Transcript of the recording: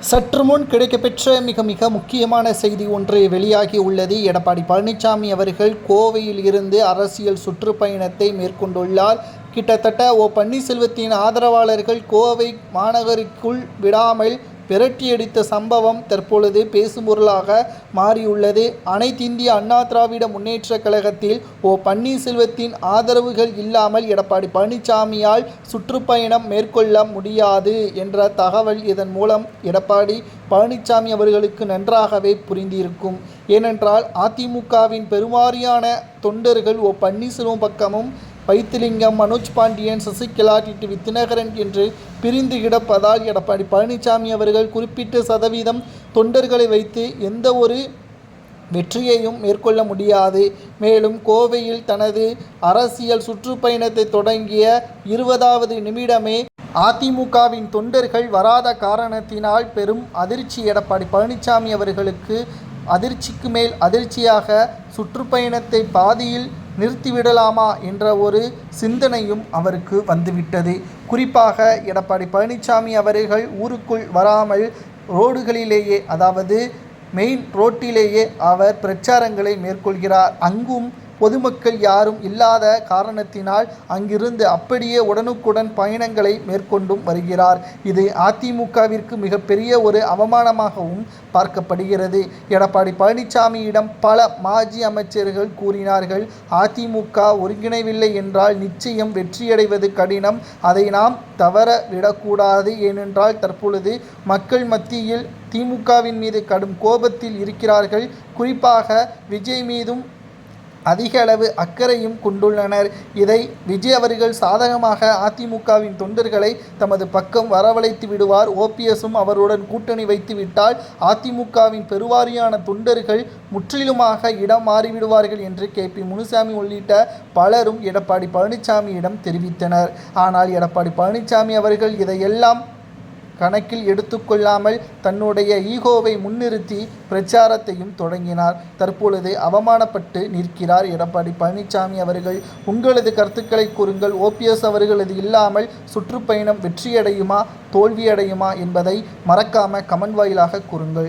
சற்று முன் கிடைக்கப்பெற்ற மிக மிக முக்கியமான செய்தி ஒன்று வெளியாகி உள்ளது. எடப்பாடி பழனிசாமி அவர்கள் கோவையில் இருந்து அரசியல் சுற்றுப்பயணத்தை மேற்கொண்டுள்ளார். கிட்டத்தட்ட ஓ பன்னீர்செல்வத்தின் ஆதரவாளர்கள் கோவை மாநகருக்குள் விடாமல் விரட்டியடித்த சம்பவம் தற்பொழுது பேசும்பொருளாக மாறியுள்ளது. அனைத்திந்திய அண்ணா திராவிட முன்னேற்றக் கழகத்தில் ஓ பன்னீர்செல்வத்தின் ஆதரவுகள் இல்லாமல் எடப்பாடி பழனிசாமியால் சுற்றுப்பயணம் மேற்கொள்ள முடியாது என்ற தகவல் இதன் மூலம் எடப்பாடி பழனிசாமி அவர்களுக்கு நன்றாகவே புரிந்திருக்கும். ஏனென்றால் அதிமுகவின் பெருமாரியான தொண்டர்கள் ஓ பன்னீர்செல்வம் பக்கமும் வைத்திலிங்கம் மனோஜ் பாண்டியன் சசிகலா டிடிவி தினகரன் என்று பிரிந்து கிடப்பதால் எடப்பாடி பழனிசாமி அவர்கள் குறிப்பிட்ட சதவீதம் தொண்டர்களை வைத்து எந்த ஒரு வெற்றியையும் மேற்கொள்ள முடியாது. மேலும் கோவையில் தனது அரசியல் சுற்றுப்பயணத்தை தொடங்கிய இருபதாவது நிமிடமே அதிமுகவின் தொண்டர்கள் வராத காரணத்தினால் பெரும் அதிர்ச்சி எடப்பாடி பழனிசாமி அவர்களுக்கு அதிர்ச்சிக்கு மேல் அதிர்ச்சியாக சுற்றுப்பயணத்தை பாதியில் நிறுத்திவிடலாமா என்ற ஒரு சிந்தனையும் அவருக்கு வந்துவிட்டது. குறிப்பாக எடப்பாடி பழனிசாமி அவர்கள் ஊருக்குள் வராமல் ரோடுகளிலேயே அதாவது மெயின் ரோட்டிலேயே அவர் பிரச்சாரங்களை மேற்கொள்கிறார். அங்கும் பொதுமக்கள் யாரும் இல்லாத காரணத்தினால் அங்கிருந்து அப்படியே உடனுக்குடன் பயணங்களை மேற்கொண்டும் வருகிறார். இது அதிமுகவிற்கு மிகப்பெரிய ஒரு அவமானமாகவும் பார்க்கப்படுகிறது. எடப்பாடி பழனிசாமியிடம் பல மாஜி அமைச்சர்கள் கூறினார்கள் அதிமுக ஒருங்கிணைவில்லை என்றால் நிச்சயம் வெற்றியடைவது கடினம். அதை நாம் தவற விடக்கூடாது ஏனென்றால் தற்பொழுது மக்கள் மத்தியில் திமுகவின் மீது கடும் கோபத்தில் இருக்கிறார்கள். குறிப்பாக விஜய் மீதும் அதிக அளவு அக்கறையும் கொண்டுள்ளனர். இதை விஜய் அவர்கள் சாதகமாக அதிமுகவின் தொண்டர்களை தமது பக்கம் வரவழைத்து விடுவார். ஓபிஎஸும் அவருடன் கூட்டணி வைத்துவிட்டால் அதிமுகவின் பெருவாரியான தொண்டர்கள் முற்றிலுமாக இடம் மாறிவிடுவார்கள் என்று கே. பி. முனுசாமி உள்ளிட்ட பலரும் எடப்பாடி பழனிசாமியிடம் தெரிவித்தனர். ஆனால் எடப்பாடி பழனிசாமி அவர்கள் இதையெல்லாம் கணக்கில் எடுத்துக்கொள்ளாமல் தன்னுடைய ஈகோவை முன்னிறுத்தி பிரச்சாரத்தையும் தொடங்கினார். தற்பொழுது அவமானப்பட்டு நிற்கிறார். எடப்பாடி பழனிசாமி அவர்கள் உங்களது கருத்துக்களை கூறுங்கள். ஓபிஎஸ் அவர்களது இல்லாமல் சுற்றுப்பயணம் வெற்றியடையுமா தோல்வியடையுமா என்பதை மறக்காம கமெண்ட் வாயிலாக கூறுங்கள்.